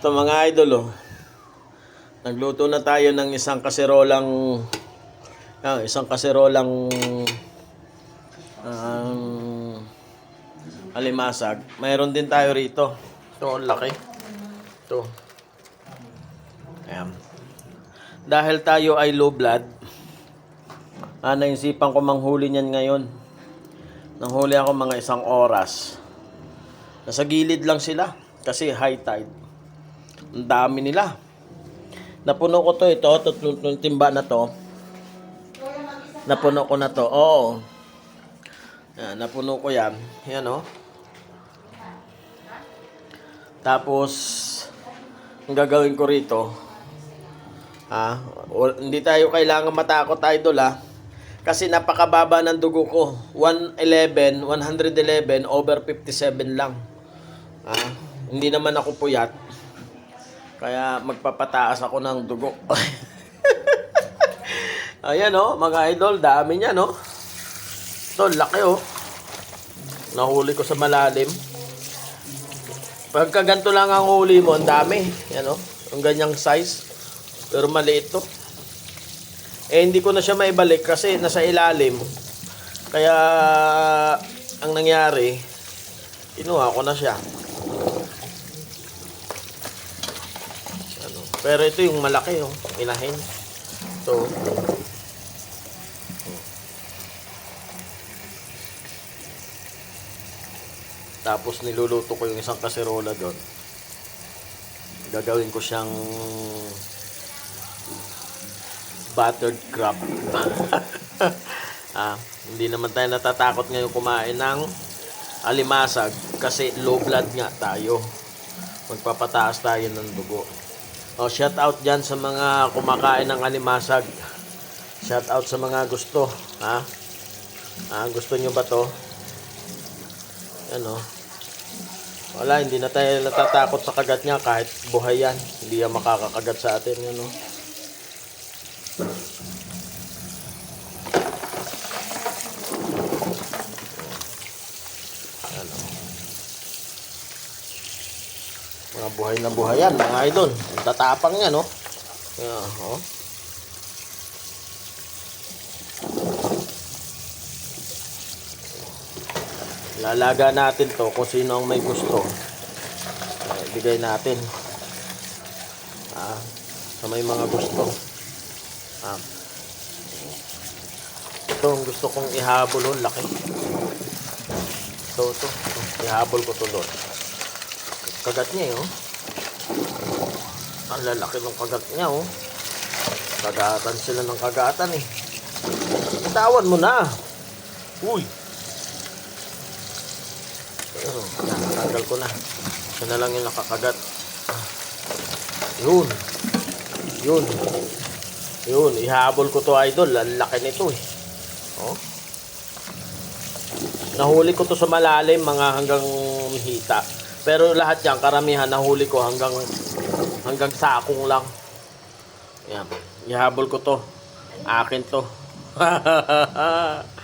Ito mga idol oh. Nagluto na tayo ng isang kaserolang ah, isang kaserolang ang alimasag. Mayroon din tayo rito. Ito, ang laki. Ito. Ayan. Dahil tayo ay low blood, ah, naisipan ko manghuli niyan ngayon. Nanghuli ako mga isang oras. Nasa gilid lang sila kasi high tide. Ang dami nila. Napuno ko to ito, tatlong timba na to. Napuno ko na to. Oo. Yan, napuno ko yan. Yan oh. Tapos, ang gagawin ko rito, ha, o- hindi tayo kailangan matakot idol ha. Kasi napakababa ng dugo ko. 111, 111 over 57 lang. Ha? Hindi naman ako puyat. Kaya magpapataas ako ng dugo. Ayan oh, mga idol, dami niya no. Ito, laki oh. Nahuli ko sa malalim. Pagka ganito lang ang huli mo, ang dami. Yan oh, ang ganyang size. Pero maliit to. Eh, hindi ko na siya maibalik kasi nasa ilalim. Kaya, ang nangyari, kinuha ko na siya. Pero ito yung malaki, yung inahin. So, tapos niluluto ko yung isang kaserola doon. Gagawin ko siyang buttered crab. ah, hindi naman tayo natatakot ngayon kumain ng alimasag kasi low blood nga tayo. Magpapataas tayo ng dugo. Oh, shout out diyan sa mga kumakain ng alimasag. Shout out sa mga gusto, ha? Ah, gusto nyo ba to? Ano? Wala, hindi na tayo natatakot sa kagat niya kahit buhay yan. Hindi yan makakakagat sa atin? Ano? Buhay na buhay yan, mga idol. Ang tatapang yan, no? Yeah, oh. Lalaga natin to kung sino ang may gusto. Uh, bigay natin. Ah, sa may mga gusto. Ah. Ito ang gusto kong ihabol oh, laki. Ito. ito. Ihabol ko to doon. Kagat niya eh, oh. Ang lalaki ng kagat niya, oh. Kagatan sila ng kagatan eh. Tawan mo na. Uy. Pero, natanggal ko na. Siya na lang yung nakakagat. Yun. Yun. Yun, ihabol ko to idol. Ang laki nito eh. Oh. Nahuli ko to sa malalim, mga hanggang hita. Pero lahat yan, karamihan, nahuli ko hanggang hanggang sakong lang. Yan. Ihabol ko to. Akin to.